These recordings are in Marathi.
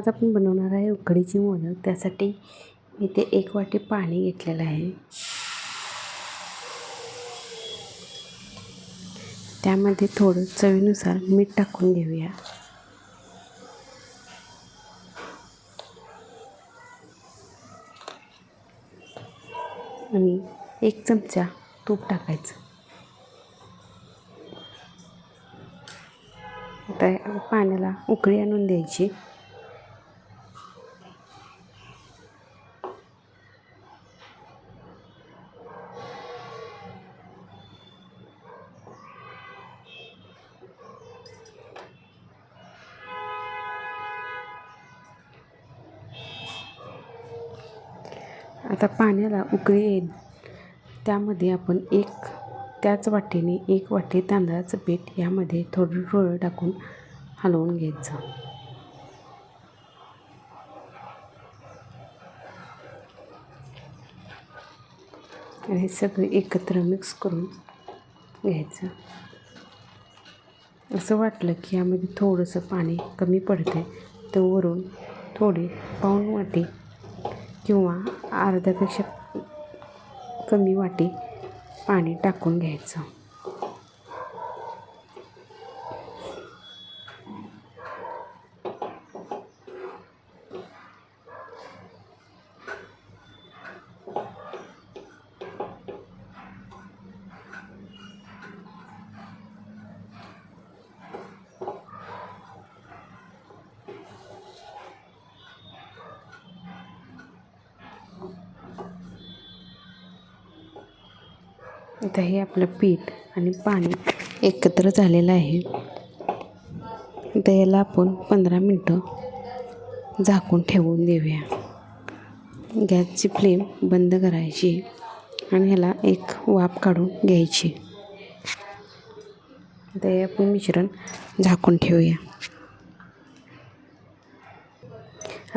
आज आपण बनवणार आहे उकडीचे मोदक. त्यासाठी मी ते एक वाटी पाणी घेतलेलं आहे. त्यामध्ये थोडं चवीनुसार मीठ टाकून घेऊया. आणि एक चमचा तूप टाकायचं. आता पाण्याला उकळी आणून द्यायची. आता पाण्याला उकळी येईल. त्यामध्ये आपण एक त्याच वाटीने एक वाटी तांदळाचं पीठ यामध्ये थोडं थोडं टाकून हलवून घ्यायचं. आणि हे सगळे एकत्र मिक्स करून घ्यायचं. असं वाटलं की यामध्ये थोडंसं पाणी कमी पडतं आहे तर वरून थोडी पाऊण वाटी किंवा अर्ध्यापेक्षा कमी वाटी पाणी टाकून घ्यायचं. सुद्धा हे आपलं पीठ आणि पाणी एकत्र झालेलं आहे. आता याला आपण पंधरा मिनटं झाकून ठेवून देऊया. गॅसची फ्लेम बंद करायची आणि ह्याला एक वाफ काढून घ्यायची. ते आपण मिश्रण झाकून ठेवूया.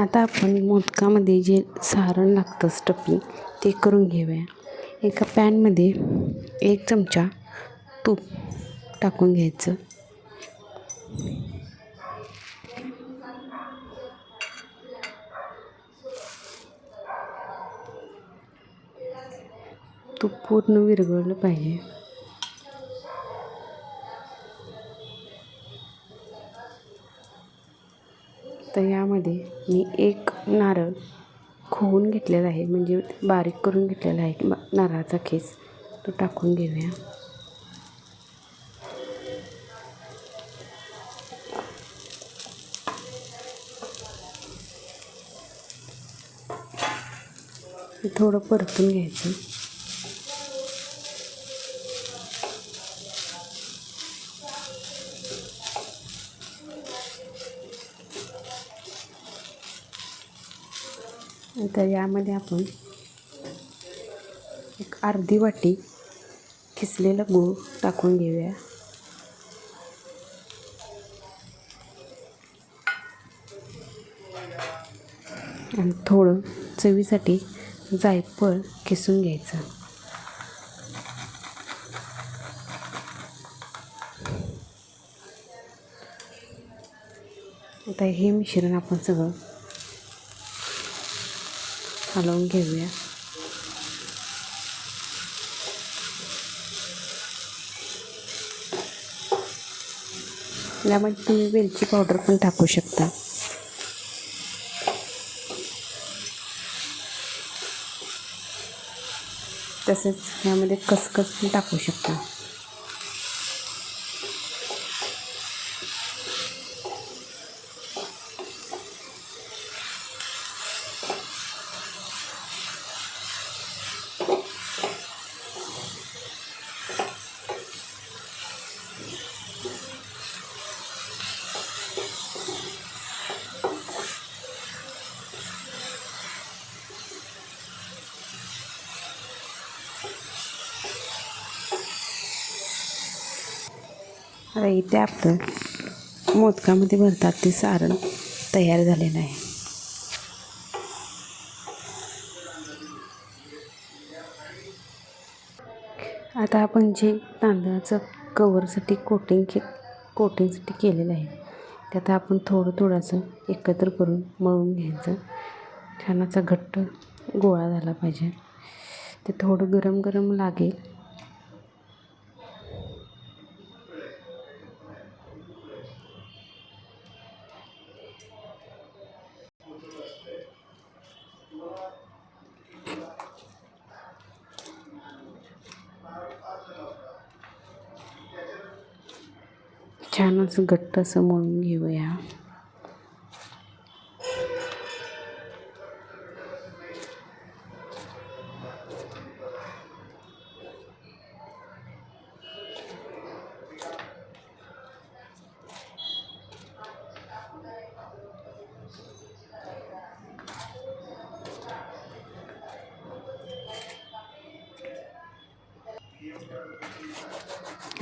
आता आपण मोदकामध्ये जे सारण लागतं स्टफिंग ते करून घेऊया. एका पॅनमध्ये एक चमचा तूप टाकून घ्यायचं. तूप पूर्ण विरघळलं पाहिजे. तर यामध्ये मी एक नारळ खोवून घेतलेला आहे म्हणजे बारीक करून घेतलेला आहे नारळाचा खेस. तो टाकून घेऊया थोडं परतून घ्यायचं तर यामध्ये आपण एक अर्धी वाटी किसलेला गूळ टाकून घेऊया. आणि थोडं चवीसाठी जायफळ किसून घ्यायचं. आता हे मिश्रण आपण सगळं हलवून घेऊया. यामध्ये तुम्ही वेलची पावडर पण टाकू शकता. तसेच यामध्ये खसखस पण टाकू शकता. आता इथे आपलं मोदकामध्ये भरतात ते सारण तयार झालेलं आहे. आता आपण जे तांदळाचं कवरसाठी कोटिंग के कोटिंगसाठी केलेलं आहे त्यात आपण थोडं थोडंसं एकत्र करून मळून घ्यायचं. छान असा घट्ट गोळा झाला पाहिजे. ते थोडं गरम गरम लागेल. छान असं घट्ट असं मळून घेऊया.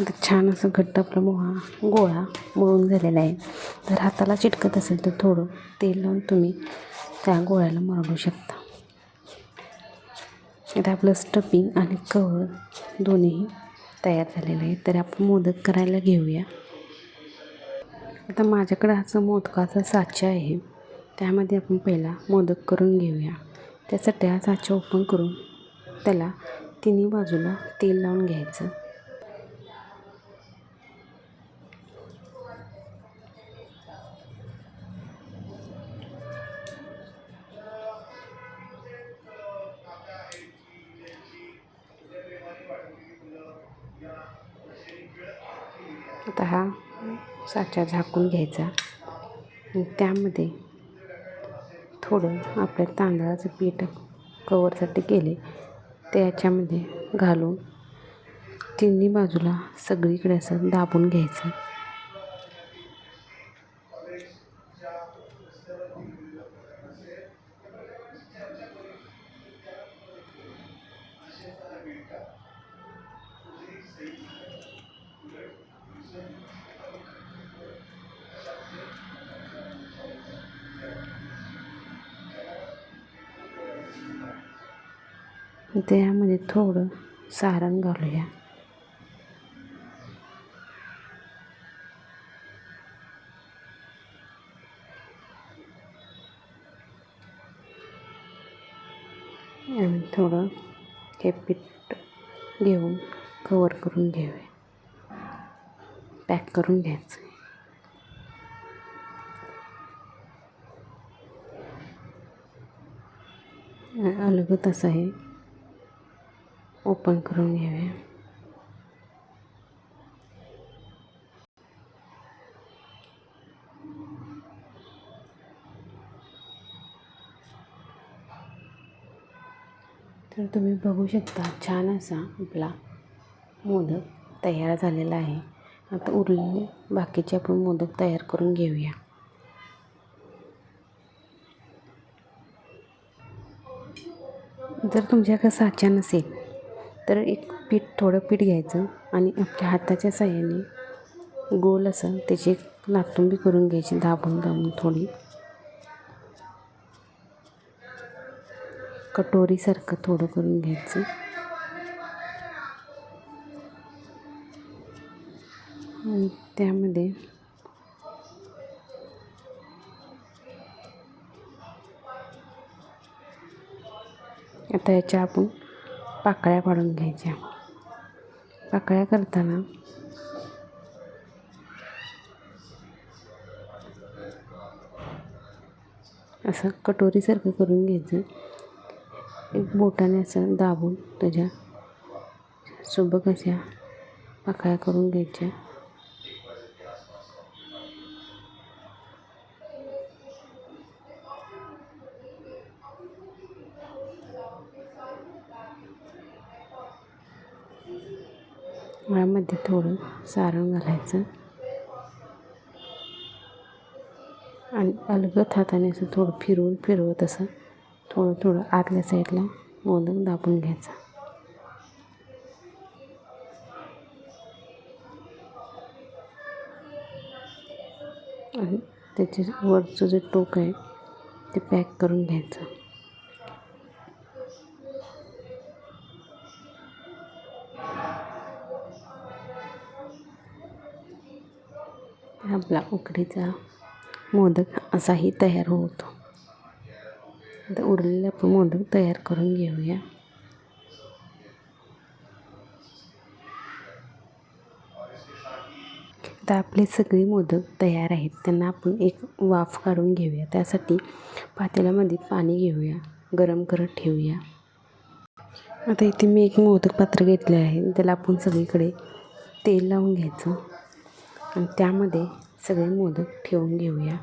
आता छान असं घट्ट आपला मोहा गोळा मळून झालेला आहे. जर हाताला चिटकत असेल तर थोडं तेल लावून तुम्ही त्या गोळ्याला मरडू शकता. आता आपलं स्टफिंग आणि कवर दोन्हीही तयार झालेलं आहे. तर आपण मोदक करायला घेऊया. आता माझ्याकडं असं मोदकाचा साचा आहे. त्यामध्ये आपण पहिला मोदक करून घेऊया. त्यासाठी हा साचा ओपन करून त्याला तिन्ही बाजूला तेल लावून घ्यायचं. आता हा साचा झाकून घ्यायचा. आणि त्यामध्ये थोडं आपल्या तांदळाचं पीठ कवरसाठी केले. ते याच्यामध्ये घालून तिन्ही बाजूला सगळीकडे असं दाबून घ्यायचं. त्यामध्ये थोडं सारण घालूया. आणि थोडं हे पीठ घेऊन कवर करून घेऊया. पॅक करून घ्यायचं. अलगत असं आहे. ओपन करून घेऊया. तर तुम्ही बघू शकता छान असा आपला मोदक तयार झालेला आहे. आता उरलेले बाकीचे आपण मोदक तयार करून घेऊया. जर तुमच्याकडे साचा नसेल तर एक पीठ थोडं पीठ घ्यायचं आणि आपल्या हाताच्या साह्याने गोल असं त्याची एक लाटुंबी करून घ्यायची दाबून दाबून थोडी. कटोरीसारखं थोडं करून घ्यायचं. आणि त्यामध्ये आता याच्या आपण पाकळ्या पाडून घ्यायच्या. पाकळ्या करताना असं कटोरीसारखं करून घ्यायचं. एक बोटाने असं दाबून त्याच्या सुबक अशा पाकळ्या करून घ्यायच्या. यामध्ये थोडं सारण घालायचं. आणि अलगत हाताने असं थोडं फिरवून फिरवत असं थोडं थोडं आतल्या साईडला मोदक दाबून घ्यायचा. आणि त्याचे वरचं जे टोक आहे ते पॅक करून घ्यायचं. आपला उकडीचा मोदक असाही तयार होतो. आता उरलेले आपण मोदक तयार करून घेऊया. आता आपले सगळे मोदक तयार आहेत. त्यांना आपण एक वाफ काढून घेऊया. त्यासाठी पातेल्यामध्ये पाणी घेऊया. गरम करत ठेवूया. आता इथे मी एक मोदक पात्र घेतले आहे. त्याला आपण सगळीकडे तेल लावून घ्यायचं. आणि त्यामध्ये सगळे मोदक ठेवून घेऊया.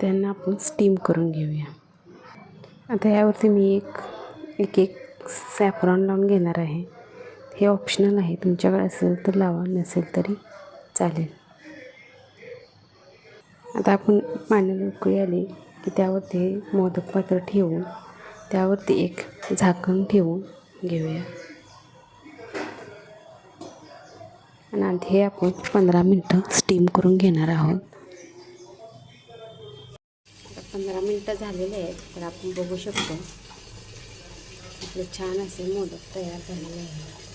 त्यांना आपण स्टीम करून घेऊया. आता यावरती मी एक एक एक सॅफ्रॉन लावून घेणार आहे. हे ऑप्शनल आहे. तुमच्याकडे असेल तर लावा नसेल तरी चालेल. आता आपण मांडणी उकळी आली की त्यावरती मोदक पात्र ठेवून त्यावरती एक झाकण ठेवून घेऊया. आणि आधी हे आपण पंधरा मिनटं स्टीम करून घेणार आहोत. आता पंधरा मिनटं झालेले आहेत तर आपण बघू शकतो. आपले छान असे मोदक तयार झालेले आहेत.